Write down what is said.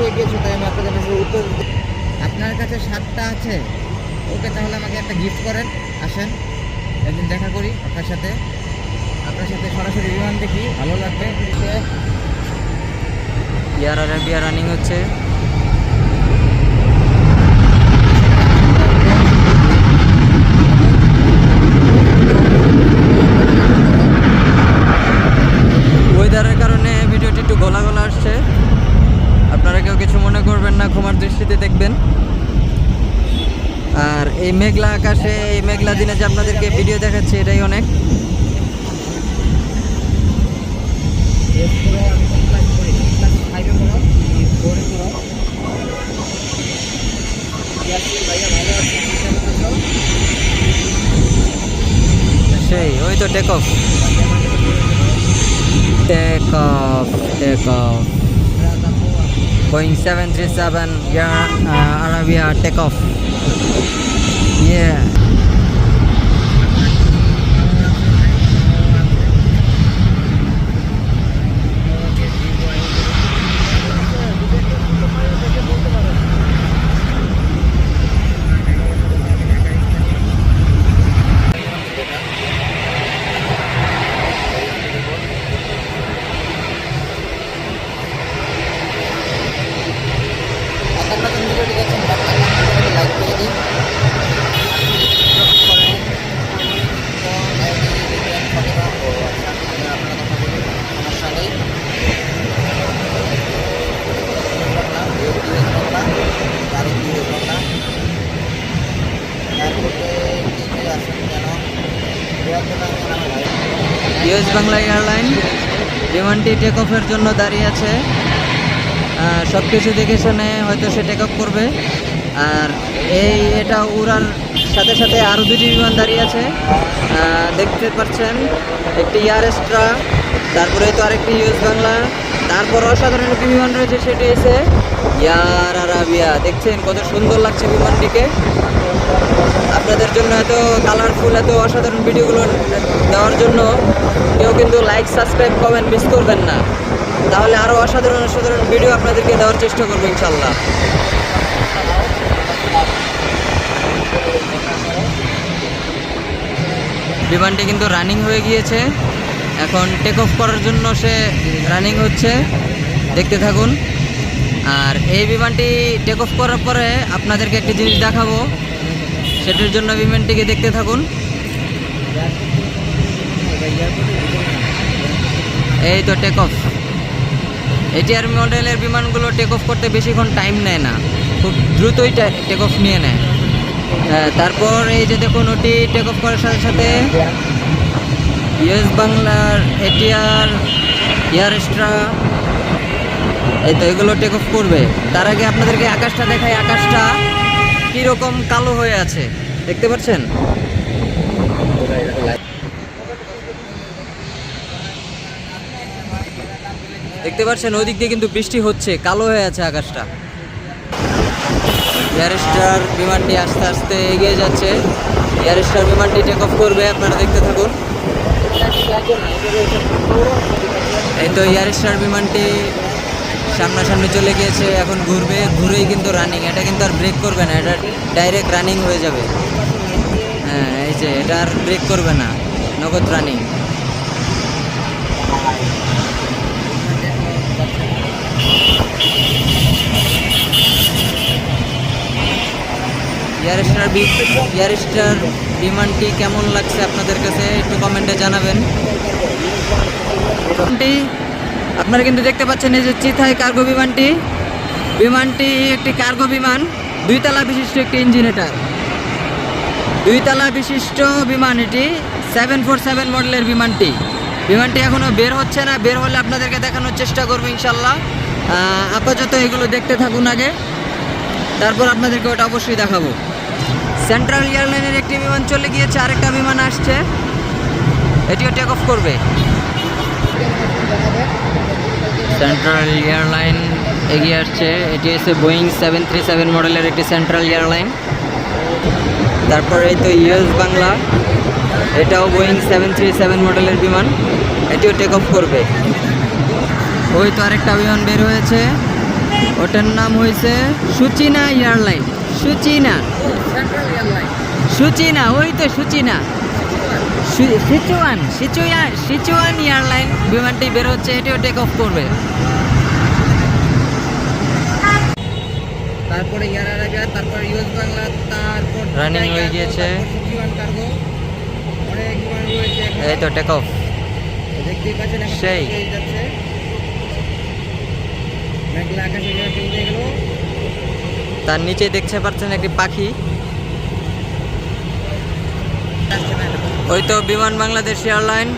পেয়ে গিয়েছো, তাই আমি আপনাদের কাছে উত্তর আপনার কাছে সাতটা আছে, ওকে তাহলে আমাকে একটা গিফট করেন, আসেন, একদিন দেখা করি আপনার সাথে। আপনার সাথে সরাসরি বিমান দেখি, ভালো লাগবে। আরাবিয়া রানিং হচ্ছে। ওয়েদারের কারণে ভিডিওটি একটু গলা গলা আসছে। আপনারা কেউ কিছু মনে করবেন না ক্ষমার দৃষ্টিতে দেখবেন। আর এই মেঘলা আকাশে, এই মেঘলা দিনে যে আপনাদেরকে ভিডিও দেখাচ্ছি, এটাই অনেক? সেই, ওই তো take off take off take off Boeing 737 Air uh, Arabia takeoff. Yeah. এখন নতুন ভিডিওটি দেখছেন তার আগে আমাকে লাইক করে দিন সাবস্ক্রাইব করেন তো আইডি রিপেয়ার হবে না ও আচ্ছা আমি আপনার কথা বলি সমস্যা নেই বাংলা ইউটিউব বাংলা গাড়ি ইউটিউব বাংলা তারপরে কি কি আসেন কেন দেওয়ার জন্য আমি আমার ভাই ইউএস বাংলা এয়ারলাইন বিমানটি টেক অফের জন্য দাঁড়িয়ে আছে। সব কিছু দেখে শুনে হয়তো সে টেক অফ করবে। আর এই এটা উড়ার সাথে সাথে আরও দুটি বিমান দাঁড়িয়ে আছে। দেখতে পাচ্ছেন, একটি এয়ার এক্সট্রা তারপরে তো আরেকটি ইউএস বাংলা। তারপর অসাধারণ একটি বিমান রয়েছে, সেটি এসে ইয়ার আরাবিয়া। দেখছেন কত সুন্দর লাগছে বিমানটিকে। আপনাদের জন্য এত কালারফুল এত অসাধারণ ভিডিওগুলো দেওয়ার জন্য কেউ কিন্তু লাইক সাবস্ক্রাইব কমেন্ট মিস করবেন না। তাহলে আরও অসাধারণ অসাধারণ ভিডিও আপনাদেরকে দেওয়ার চেষ্টা করব ইনশাল্লাহ বিমানটি কিন্তু রানিং হয়ে গিয়েছে। এখন টেক অফ করার জন্য সে রানিং হচ্ছে। দেখতে থাকুন। আর এই বিমানটি টেক অফ করার পরে আপনাদেরকে একটি জিনিস দেখাবো। সেটির জন্য বিমানটিকে দেখতে থাকুন। এই তো টেক অফ এটিআর মডেলের বিমানগুলো টেক অফ করতে বেশিক্ষণ টাইম নেয় না। খুব দ্রুতই টেক অফ নিয়ে নেয়। হ্যাঁ, তারপর এই যে দেখুন ওটি টেক অফ করার সাথে সাথে ইউএস বাংলার এটিআর, এয়ার এক্সট্রা, এই তো এগুলো টেক অফ করবে। তার আগে আপনাদেরকে আকাশটা দেখাই, আকাশটা কীরকম কালো হয়ে আছে, দেখতে পাচ্ছেন? দেখতে পাচ্ছেন ওই দিক দিয়ে কিন্তু বৃষ্টি হচ্ছে, কালো হয়ে আছে আকাশটা। এয়ার স্টার বিমানটি আস্তে আস্তে এগিয়ে যাচ্ছে। এয়ার স্টার বিমানটি টেক অফ করবে, আপনারা দেখতে থাকুন। এই তো এয়ার স্টার বিমানটি সামনাসামনি চলে গিয়েছে, এখন ঘুরবে, ঘুরেই কিন্তু রানিং এটা কিন্তু আর ব্রেক করবে না, এটা ডাইরেক্ট রানিং হয়ে যাবে। হ্যাঁ এই যে, এটা আর ব্রেক করবে না, নগদ running air B air star বিমানটি কেমন লাগছে আপনাদের কাছে একটু কমেন্টে জানাবেন। বিমানটি, আপনারা কিন্তু দেখতে পাচ্ছেন এই যে চিথাই কার্গো বিমানটি। বিমানটি একটি কার্গো বিমান, দুইতলা বিশিষ্ট একটি ইঞ্জিন এটা দুইতলা বিশিষ্ট বিমান এটি, সেভেন ফোর সেভেন মডেলের বিমানটি। বিমানটি এখনও বের হচ্ছে না, বের হলে আপনাদেরকে দেখানোর চেষ্টা করব ইনশাল্লাহ। আপাতত এগুলো দেখতে থাকুন আগে, তারপর আপনাদেরকে ওটা অবশ্যই দেখাবো। সেন্ট্রাল এয়ারলাইনের একটি বিমান চলে গিয়েছে, আরেকটা বিমান আসছে। এটিও টেক অফ করবে। সেন্ট্রাল এয়ারলাইন এগিয়ে আসছে। এটি হচ্ছে বোয়িং সেভেন থ্রি সেভেন মডেলের একটি সেন্ট্রাল এয়ারলাইন তারপর এই তো ইউএস বাংলা। এটাও বোয়িং সেভেন থ্রি সেভেন মডেলের বিমান। এটিও টেক অফ করবে। ওই তো আরেকটা বিমান বের হয়েছে। ওটার নাম হয়েছে সুচিনা এয়ারলাইন। সুচিনা। সুচিনা ওই তো সুচিনা। সিচুয়ান সিচুয়ান সিচুয়ান এয়ারলাইন বিমানটি বের হচ্ছে এটিও টেক অফ করবে। তারপরে এয়ার আরাবিয়া তারপর ইউএস বাংলা তারপর Running হয়ে গিয়েছে। এই তো টেক অফ দেখতেই পাচ্ছেন সেই। যাচ্ছে। মেঘলা আকাশে গেল। তার নিচে দেখতে পাচ্ছেন একটি পাখি। ওই তো বিমান বাংলাদেশ এয়ারলাইন